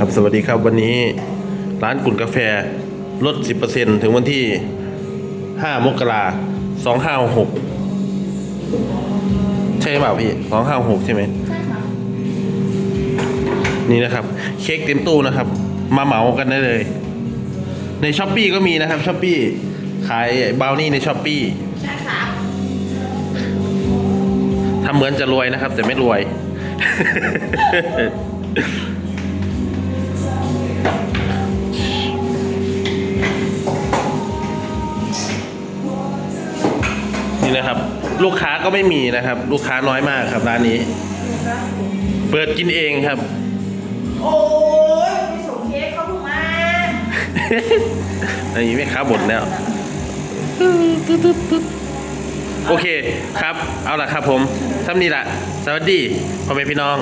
ครับสวัสดีครับวันนี้ร้านกุ่นกาแฟลด 10%ถึงวันที่ 5 มกราสองห้าหกใช่เปล่าพี่สองห้าหกใช่ไหมใช่ค่ะนี่นะครับ เค้กเต็มตู้นะครับ มาเหมากันได้เลย ในช้อปปีก็มีนะครับช้อปปีขายบราวนี่ในช้อปปีใช่ค่ะทำเหมือนจะรวยนะครับ แต่ไม่รวย นี่นะครับ ลูกค้าก็ไม่มีนะครับ ลูกค้าน้อยมากครับร้านนี้ เปิดกินเองครับ โอ้ยไปส่งเค้กเขาเพิ่งมาอันนี้ไม่ค้าบ่นแล้วโอเคครับ เอาละครับผมทำนี่ละสวัสดีพ่อแม่พี่น้อง